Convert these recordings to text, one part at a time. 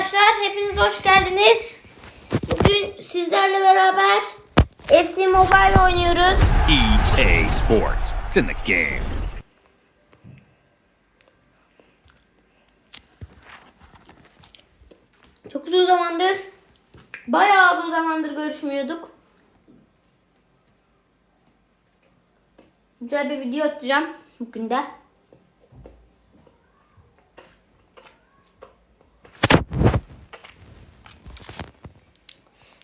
arkadaşlar, hepiniz hoş geldiniz. Bugün sizlerle beraber FC Mobile oynuyoruz. EA Sports. It's in the game. Çok uzun zamandır, bayağı uzun zamandır görüşmüyorduk. Güzel bir video atacağım bugün de.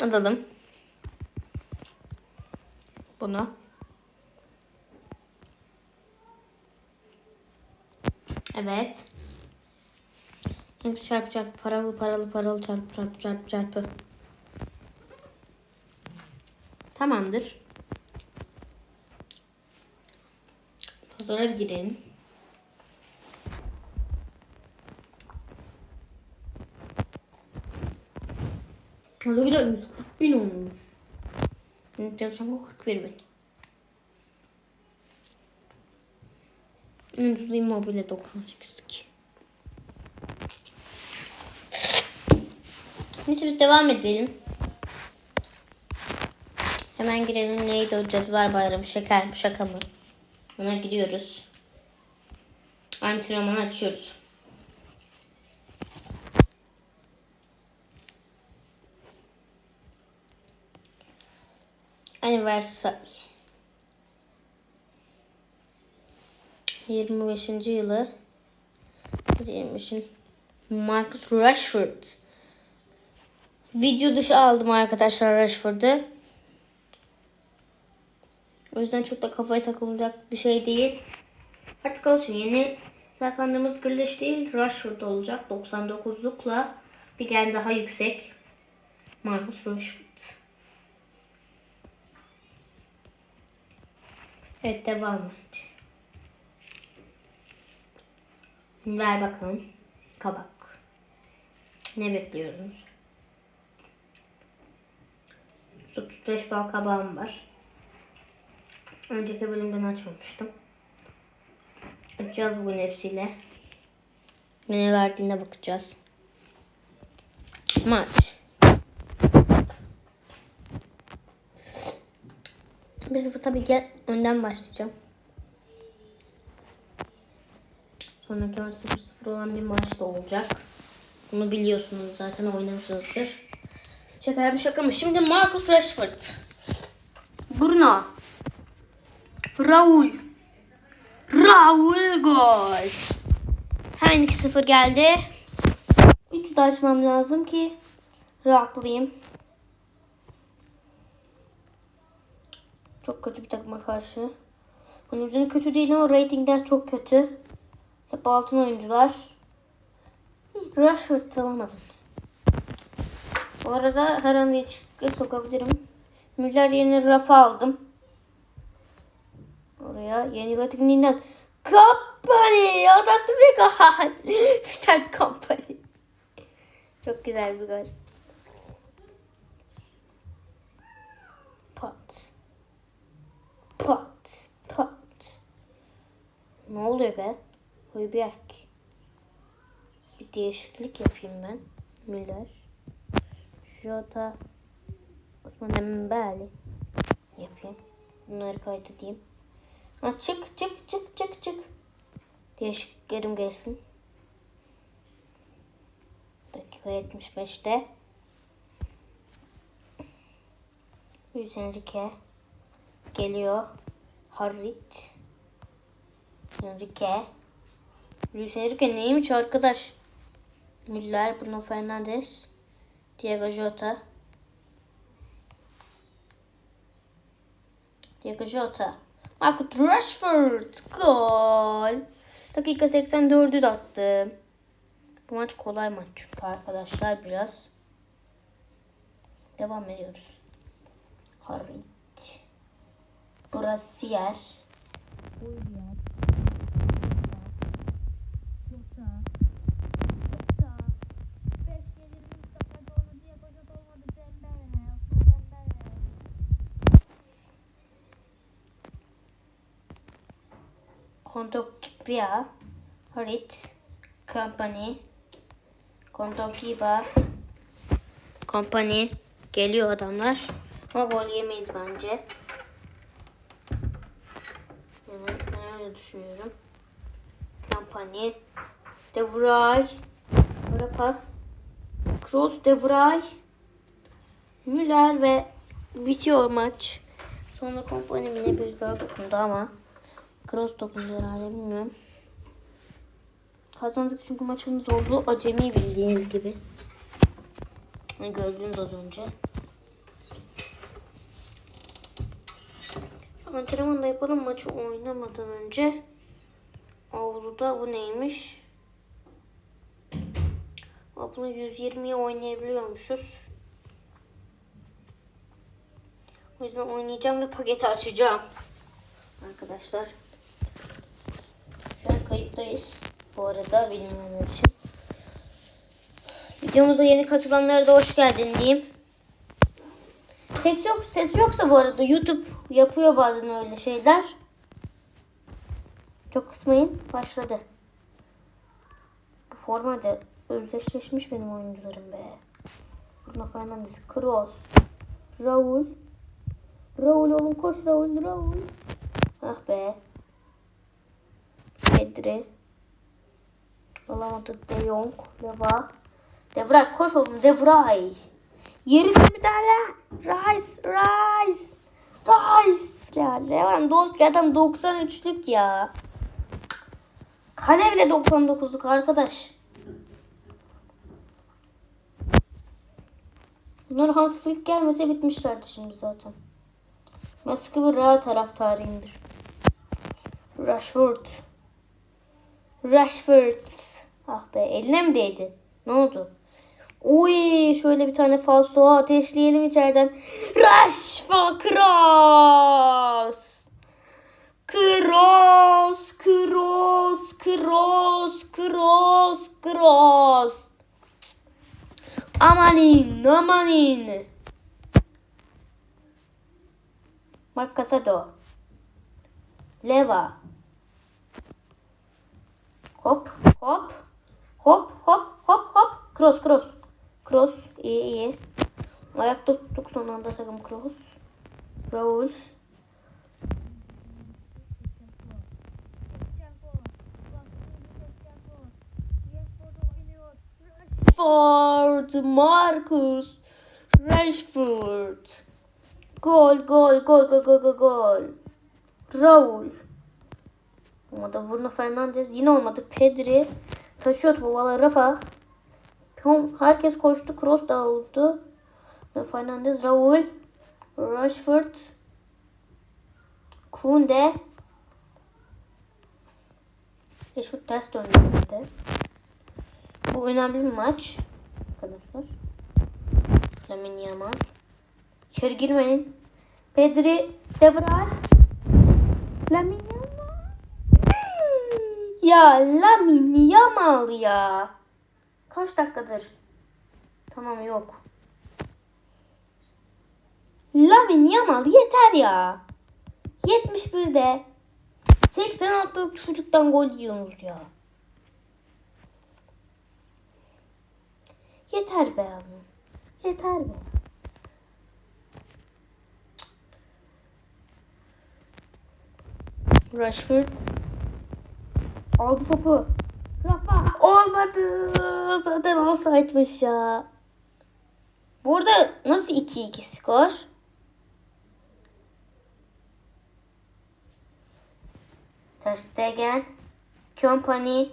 Alalım. Bunu. Evet. Hep çarpı çarpı paralı paralı paralı çarpı çarpı çarpı çarpı. Tamamdır. Pazara girelim. Gidelim. 40 bin olmuş. Ne diyorsan o 41 bin. En ucuz immobile 98'lik. Neyse biz devam edelim. Hemen girelim. Neydi o Cadılar Bayramı? Şeker mi? Şaka mı? Ona giriyoruz. Antrenmanı açıyoruz. Anniversary. 25. yılı 25. Marcus Rashford. Video dışı aldım arkadaşlar Rashford'ı. O yüzden çok da kafaya takılacak bir şey değil. Artık alışın. Yeni saklandığımız Grealish değil Rashford olacak. 99'lukla bir gen daha yüksek. Marcus Rashford. Evet devam et. Ver bakalım. Kabak. Ne bekliyoruz? 35 bal kabağım var. Önceki bölümden açmamıştım. Açacağız bugün hepsiyle. Ne verdiğine bakacağız. Maç. 1-0 tabii ki önden başlayacağım. Sonraki maç 0-0 olan bir maç da olacak. Bunu biliyorsunuz zaten oynamışsınızdır. Şaka bir şaka mı? Şimdi Marcus Rashford. Bruno. Raul. Raul gol. Hemen 2-0 geldi. 3 de açmam lazım ki rahatlayayım. Çok kötü bir takıma karşı. Onun yüzden kötü değil ama ratingler çok kötü. Hep altın oyuncular. Rashford alamadım. Bu arada her an değişikliğe sokabilirim. Müller yerine Rafa aldım. Oraya yeni Latinliğinden Company o nasıl bir gol. Company. Çok güzel bir gol. Ne oluyor be? Höyberk. Bir değişiklik yapayım ben. Müller. Jota. Osman Dembele. Yapayım. Bunları kaydedeyim. Ha, çık çık çık çık çık. Değişikliklerim gelsin. Dakika 75'te. Luis Enrique geliyor. Harit. Enrique. Luis Enrique neymiş arkadaş? Müller, Bruno Fernandes, Diego Jota. Diego Jota. Marcus Rashford. Gol. Dakika 84'ü de attı. Bu maç kolay maç çünkü arkadaşlar biraz. Devam ediyoruz. Harit. Brasier. Kontokpia, Harit, Company, Kondokiba. Company. Geliyor adamlar. Ama gol yemeyiz bence. Evet, ben öyle düşünüyorum. Company. De Vrij. Böyle pas. Kroos, De. Müller ve bitiyor maç. Sonra Company yine bir daha dokundu ama Kroos dokundu herhalde bilmiyorum. Kazandık çünkü maçımız oldu. Acemi bildiğiniz gibi. Gördünüz az önce. Antrenman da yapalım maçı oynamadan önce. Avluda bu neymiş? Bunu 120'ye oynayabiliyormuşuz. O yüzden oynayacağım ve paketi açacağım. Arkadaşlar. Kayıttayız. Bu arada bilmeyenler için. Videomuza yeni katılanlara da hoş geldin diyeyim. Ses yok, ses yoksa bu arada YouTube yapıyor bazen öyle şeyler. Çok kısmayın. Başladı. Bu forma da özdeşleşmiş benim oyuncularım be. Bruno Fernandes, Kroos, Raul. Raul oğlum koş Raul, Raul. Ah be. Pedri. Alamadık De Jong, Leva. De Vrij koş oğlum De Vrij. Yerine tane. Rice, Rice. Rice. Ya Lewandowski adam 93'lük ya. Kale bile 99'luk arkadaş. Bunlar Hans Flick gelmese bitmişlerdi şimdi zaten. Ben sıkı bir rahat taraftarıyımdır. Rashford. Rashford. Ah be eline mi değdi? Ne oldu? Uy şöyle bir tane falso ateşleyelim içeriden. Rashford cross. Cross, cross, cross, cross, cross. Amanin, amanin. Mark Casado. Leva. Hop, hop. Hop, hop, hop, hop. Cross, cross. Cross, iyi iyi. Ayakta tuttuk son anda sakın cross. Raul. Rashford, Marcus, Rashford. Gol, gol, gol, gol, gol, gol, gol. Raul. Olmadı. Bruno Fernandes yine olmadı. Pedri. Taşıyor. Valla Rafa. Herkes koştu. Cross da oldu. Fernandes, Raul. Rashford. Kunde. Rashford ters döndü. Bu önemli bir maç. Arkadaşlar. Lamine Yamal. İçeri girmeyin. Pedri. Devral. Lamine Yamal. Ya Lamine Yamal ya. Kaç dakikadır? Tamam yok. Lamine Yamal yeter ya. 71'de 86 çocuktan gol yiyorsunuz ya. Yeter be abi. Yeter be. Rashford aldı topu. Rafa olmadı. Zaten olsaymış ya. Burada nasıl 2-2 skor? Ter Stegen, Kompany,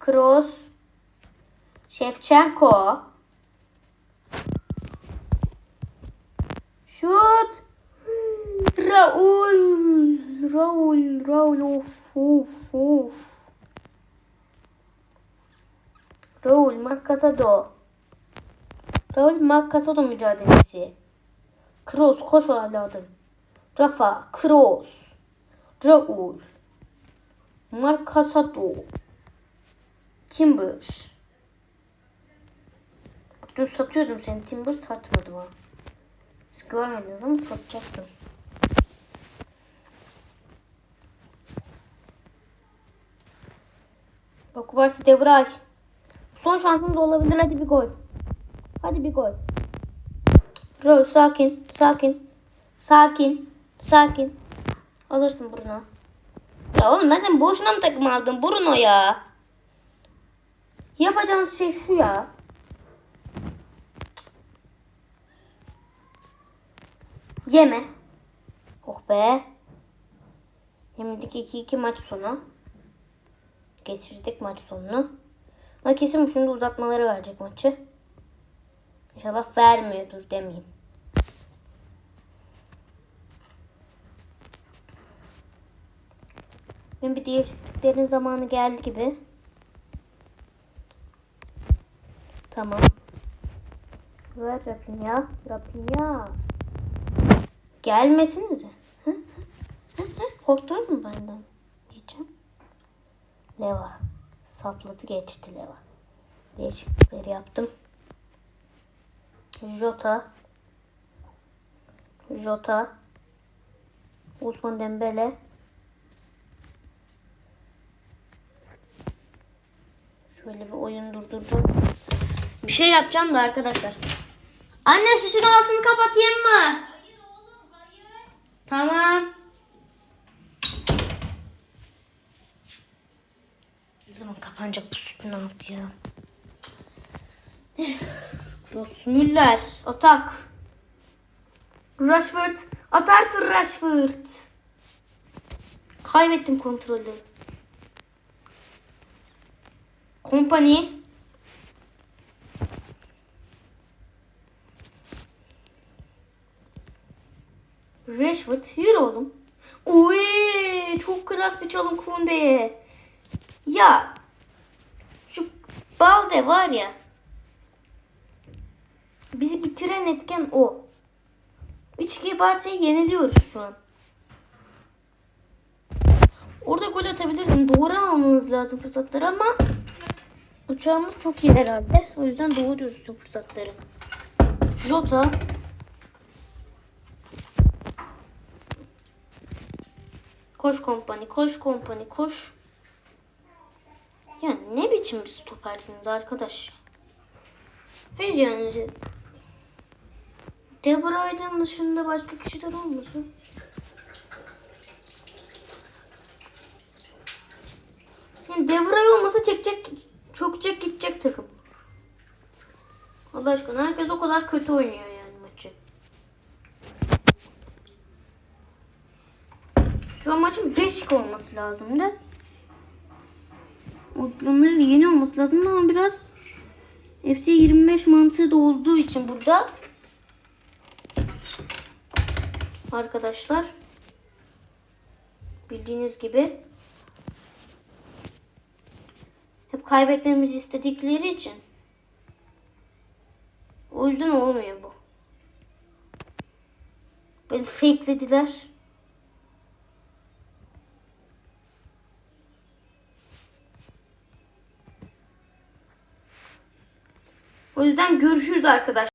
Kroos, Shevchenko. Şut. Raul. Raul. Raul. Of of of. Raul Marcasado. Raul Marcasado mücadelesi. Kroos koş evladım. Rafa Kroos. Raul. Marcasado. Timber. Dün satıyordum seni Timber satmadım ha. Siz görmediniz ama satacaktım. Bak varsa Devray. Son şansımız olabilir. Hadi bir gol. Hadi bir gol. Rol sakin. Sakin. Sakin. Sakin. Alırsın Bruno. Ya oğlum ben sen boşuna mı takım aldın Bruno ya? Yapacağınız şey şu ya. Yeme. Oh be. Şimdilik 2-2 maç sonu. Geçirdik maç sonunu. Ama kesin şimdi uzatmaları verecek maçı. İnşallah vermiyordur demeyeyim. Benim bir değişikliklerin zamanı geldi gibi. Tamam. Ver Rafinha. Rafinha. Gelmesinize. Hı? Hı? Hı? Korktunuz mu benden? Diyeceğim. Leva. Sapladı geçti Leva. Değişiklikleri yaptım. Jota. Jota. Osman Dembele. Şöyle bir oyun durdurdum. Bir şey yapacağım da arkadaşlar. Anne sütün altını kapatayım mı? Hayır oğlum hayır. Tamam. Ne zaman kapanacak bu sütün altı ya? Müller atak. Rashford atarsın Rashford. Kaybettim kontrolü. Kompany. Rashford yürü oğlum. Oy çok klas bir çalım Kunde'ye. Ya şu Balde var ya. Bizi bitiren etken o. 3-2 Barça'yı yeniliyoruz şu an. Orada gol atabilirdim. Doğuramamamız lazım fırsatları ama uçağımız çok iyi herhalde. O yüzden doğuruyoruz tüm fırsatları. Jota. Koş kompani, koş kompani, koş. Ya ne biçim bir stopersiniz arkadaş? Hayır yani. De Vrij'den dışında başka kişiler olmasın? Yani De Vrij olmasa çekecek, çökecek gidecek takım. Allah aşkına herkes o kadar kötü oynuyor yani maçı. Şu an maçın 5 olması lazımdı. Onların yeni olması lazım ama biraz FC 25 mantığı olduğu için burada arkadaşlar bildiğiniz gibi hep kaybetmemizi istedikleri için o olmuyor bu. Beni fakelediler. O yüzden görüşürüz arkadaşlar.